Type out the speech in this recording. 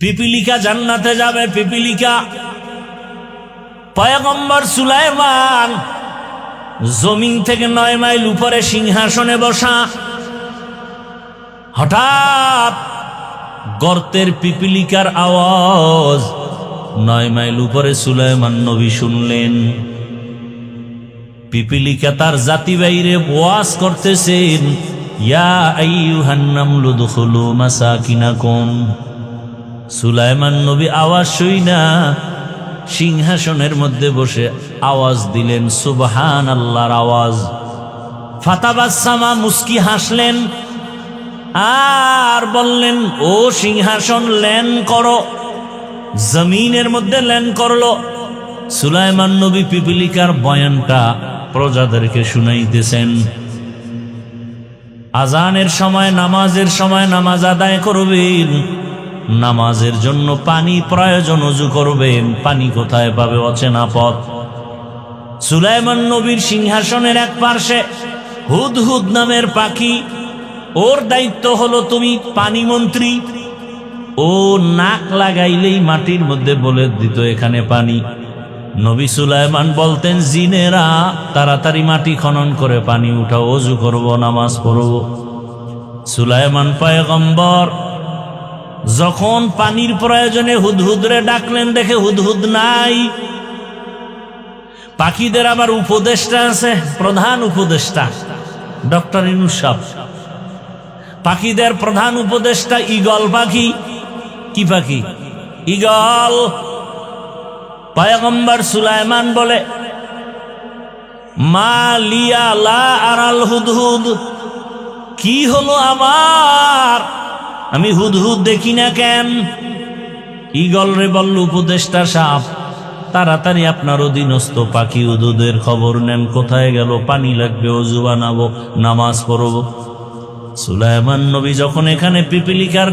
পিপিলিকা জান্নাতে যাবে, পিপিলিকা। পয়গম্বর সুলাইমান জমিন থেকে নয় মাইল উপরে সিংহাসনে বসা। হঠাৎ গর্তের পিপিলিকার আওয়াজ নয় মাইল উপরে সুলাইমান নবী শুনলেন। পিপিলিকা তার জাতি বাইরে ওয়াজ করতেছেন, ইয়া আইয়ুহান নামলু দুখুলু মাসাকিনাকুম। সুলাইমান নবী আওয়াজ শুই না। সিংহাসনের মধ্যে বসে আওয়াজ দিলেন সুবহান আল্লাহর আওয়াজ ফাতাবাসামা মুস্কি হাসলেন, আর বললেন, ও সিংহাসন ল্যান করো, জমিনের মধ্যে ল্যান করল। সুলাইমান নবী পিপিলিকার বয়ানটা প্রজাদেরকে শুনাইতেছেন। আজানের সময়, নামাজের সময় নামাজ আদায় করবেন। নামাজের জন্য পানি প্রয়োজন উজু করবেন। পানি কোথায় পাবে অচেনা পথ। সুলাইমান নবীর সিংহাসনের এক পার্শ্বে হুদহুদ নামের পাখি। ওর দায়িত্ব হলো তুমি পানি মন্ত্রী। ও নাক লাগাইলেই মাটির মধ্যে বলে দিত এখানে পানি। নবী সুলাইমান বলতেন, জিনেরা, তাড়াতাড়ি মাটি খনন করে পানি উঠাও অজু করব, নামাজ পড়ব। সুলাইমান পয়গম্বর যখন পানির প্রয়োজনে হুদহুদরে ডাকলেন, দেখে হুদহুদ নাই। পাখিদের আবার উপদেষ্টা আছে, প্রধান উপদেষ্টা, ডক্টর ইনুসাব পাখিদের প্রধান উপদেষ্টা ইগল পাখি। কি পাখি? ইগল পয়গম্বর সুলাইমান বলে, মা লিয়া লা আরাল হুদহুদ, কি হলো আমার? আমি হুদহুদ দেখি না কেন? ইগল রে বলল উপদেষ্টা সাপ তাড়াতাড়ি আপনার অধীনস্থ পাখি উদুদের খবর নেন। কোথায় গেল? পানি লাগবে, অজু বানাবো, নামাজ পড়ব। সুলাইমান নবী যখন এখানে পিপিলিকার